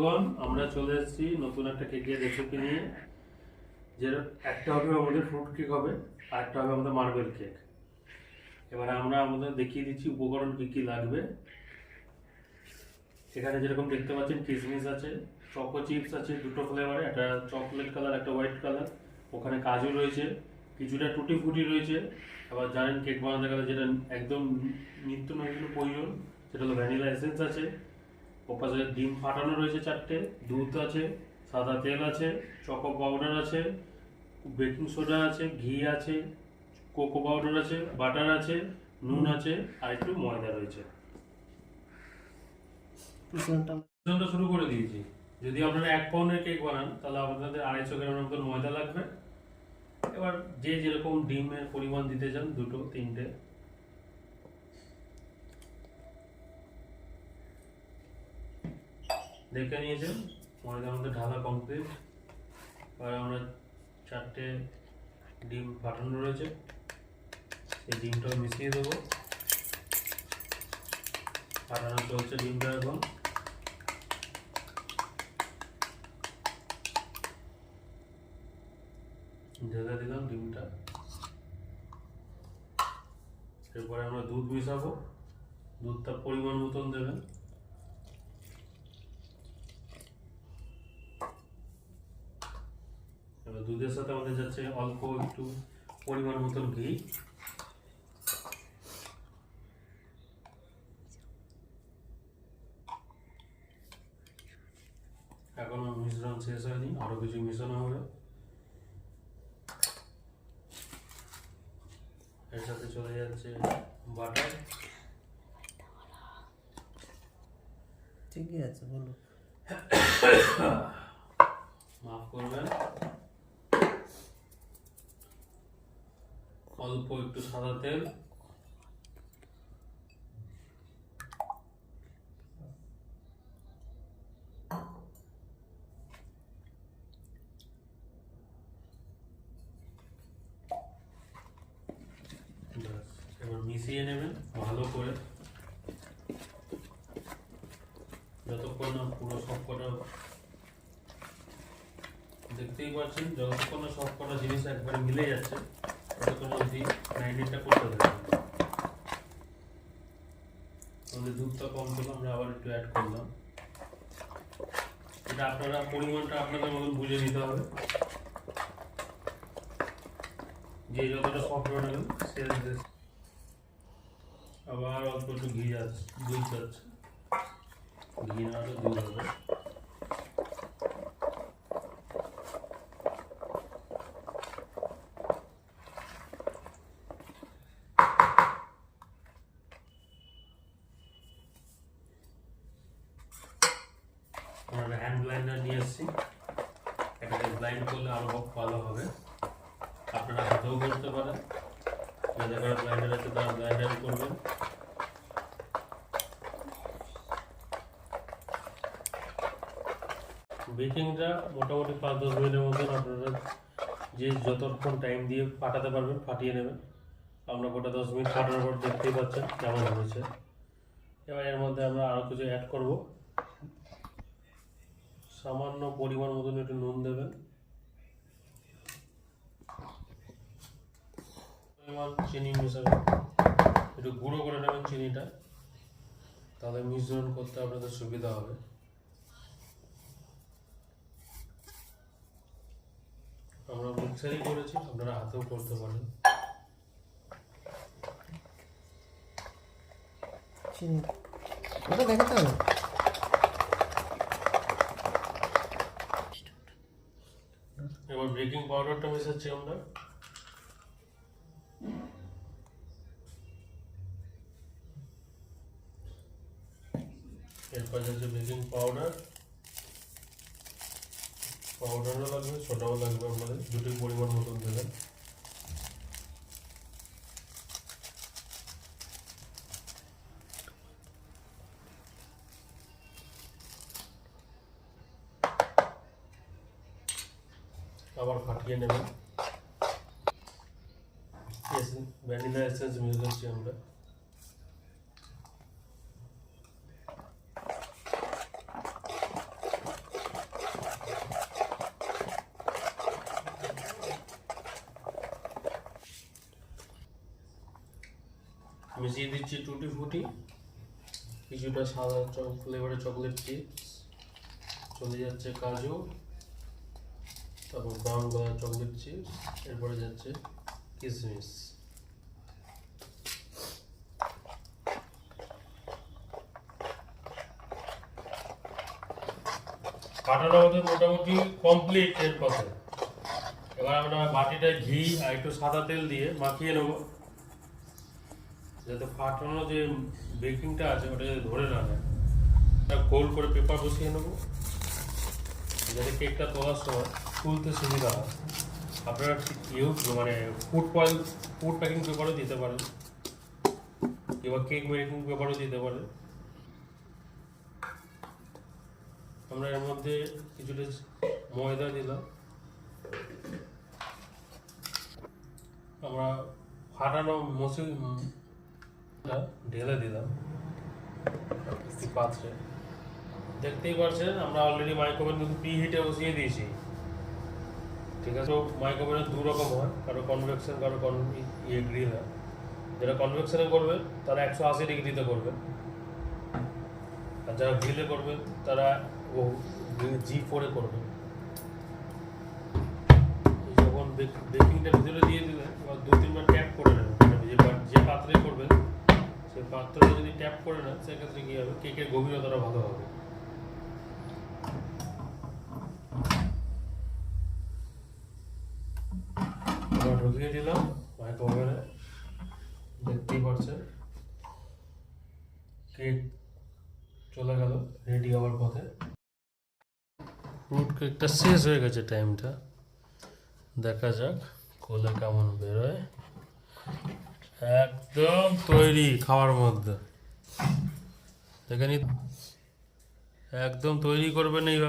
বন্ধুগণ, আমরা চলে এসেছি নতুন একটা কেকের রেসিপি নিয়ে। যে একটা হবে আমাদের ফ্রুট কেক হবে, আর একটা হবে আমাদের মার্বেল কেক এবারে আমরা আমাদের দেখিয়ে দিচ্ছি উপকরণ কী কী লাগবে। এখানে যেরকম দেখতে পাচ্ছেন কিশমিশ আছে চকো চিপস আছে, দুটো ফ্লেভারে একটা চকলেট কালার একটা হোয়াইট কালার ওখানে কাজু রয়েছে, কিছুটা টুটি ফুটি রয়েছে। আবার জানেন কেক বানাতে গেলে যেটা একদম নিত্য নতুন প্রয়োজন, সেটা হলো ভ্যানিলা এসেন্স আছে। ওপাশে ডিম ফাটানো রয়েছে চারটে দুধ আছে সাদা তেল আছে চকো পাউডার আছে বেকিং সোডা আছে ঘি আছে কোকো পাউডার আছে বাটার আছে নুন আছে আর একটু ময়দা রয়েছে। শুরু করে দিয়েছি। যদি আপনারা এক পাউন্ডের কেক বানান তাহলে আপনাদের আড়াইশো গ্রামের মতন ময়দা লাগবে। এবার যে যেরকম ডিমের পরিমাণ দিতে চান দুটো তিনটে দেখে নিয়েছেন। ময়দার মধ্যে ঢালা কমপ্লিট এবার আমরা চারটে ডিম ফাটানো রয়েছে। এই ডিমটাও মিশিয়ে দেবো। ফাটানো চলছে ডিমটা এখন। ঢেলে দিলাম ডিমটা। এরপরে আমরা দুধ মিশাবো। দুধটা পরিমাণ মতন দেবেন। দুধের সাথে আমাদের যাচ্ছে অল্প একটু পরিমাণ মতন ঘি। এখনও মিশ্রণ শেষ হয়নি আরও কিছু মিশানো হবে। এর সাথে চলে যাচ্ছে বাটার। ঠিকই আছে বলো মাফ করবেন। অল্প একটু সাদা তেল। এবার মিশিয়ে নেবেন ভালো করে। যতক্ষণ না পুরো সব কটা দেখতেই পাচ্ছেন, যতক্ষণ না সব কটা জিনিস একবারে মিলে যাচ্ছে আমরা আবার নিতে হবে যে যতটা সফট বানাবেন আবার অল্প একটু ঘি যাচ্ছে, দুধ যাচ্ছে। ঘি না দুধ হবে আমরা হ্যান্ড ব্লাইন্ডার নিয়ে এসেছি এটাকে ব্লাইন্ড করলে আরও ভালো হবে। আপনারা হাতেও করতে পারেন। যাদের ঘরে ব্লাইন্ডার আছে, তারা করবেন মোটামুটি পাঁচ দশ মিনিটের মতন আপনারা যে যতক্ষণ টাইম দিয়ে ফাটাতে পারবেন, ফাটিয়ে নেবেন। আমরা গোটা দশ মিনিট ফাটানোর পর দেখতেই পাচ্ছেন কেমন হয়েছে। এবার এর মধ্যে আমরা আরও কিছু অ্যাড করব। সামান্য পরিমাণ মতন একটু নুন দেবেন। পরিমাণ চিনি মেশাবেন। একটু গুঁড়ো করে নেবেন চিনিটা। তাহলে মিশ্রণ করতে আপনাদের সুবিধা হবে। আমরা মিক্সারই করেছি, আপনারা হাতেও করতে পারেন। চিনি। ওটা হবে এবার বেকিং পাউডারটা মেশাচ্ছি আমরা এরপর যে বেকিং পাউডার, পাউডারও লাগবে, ছোটাও লাগবে আমাদের, দুটোই পরিমাণ মতন দেবেন। আবার ফাটিয়ে নেবেন ভ্যানিলা এসেন্স মিশাচ্ছি আমরা। মিশিয়ে দিচ্ছি টুটি ফুটি। কিছুটা সাদা ফ্লেভারের চকলেট চিপস চলে যাচ্ছে কাজু। তারপর ব্রাউন কালার চকলেট চিপস এরপরে যাচ্ছে কিশমিশ কাটানো আমাদের মোটামুটি কমপ্লিট এর পথে এবার আমরা বাটিটায় ঘি আর একটু সাদা তেল দিয়ে মাখিয়ে নেব। যাতে ফাটানো যে বেকিংটা আছে, ওটা যাতে ধরে না একটা গোল করে পেপার বসিয়ে নেব। যাতে কেকটা তোলার সময় তুলতে সুবিধা হয়। আপনারা ইউজ মানে ফুড পয়েল ফুড প্যাকিং পেপারও দিতে পারেন। কিংবা কেক মেকিং পেপারও দিতে পারেন। আমরা এর মধ্যে কিছুটা ময়দা দিলাম। আমরা ফাটানো মসুর ঢেলে দিলাম পাত্রে। দেখতেই পাচ্ছেন, আমরা অলরেডি মাইক্রোওভেন কিন্তু প্রি হিটে বসিয়ে দিয়েছি। ঠিক আছে? মাইক্রোওভেনের দু রকম হয়। কারও কনভেকশন কারও কন ইয়ে গ্রিল হয়। যারা কনভেকশনে করবে, তারা একশো আশি ডিগ্রিতে করবে। আর যারা গ্রিলে করবে, তারা ও জি ফোরে করবে। যখন বেকিংটা ভিতরে দিয়ে এবার দু তিনবার ট্যাপ করে নেবেন মানে যে যে পাত্রে করবেন সেই পাত্রটা যদি ট্যাপ করে নেন সেক্ষেত্রে কী হবে? কেকের গভীরতাটা ভালো হবে? এবার ঢুকিয়ে দিলাম মাইক্রোওভেনে দেখতেই পাচ্ছেন কেক চলে গেল রেডি হওয়ার পথে। ফ্রুট কেকটা শেষ হয়ে গেছে টাইমটা দেখা যাক, কোলে কেমন বেরোয়। একদম তৈরি খাওয়ার মধ্যে। দেখে একদম তৈরি করবেন এইভাবে।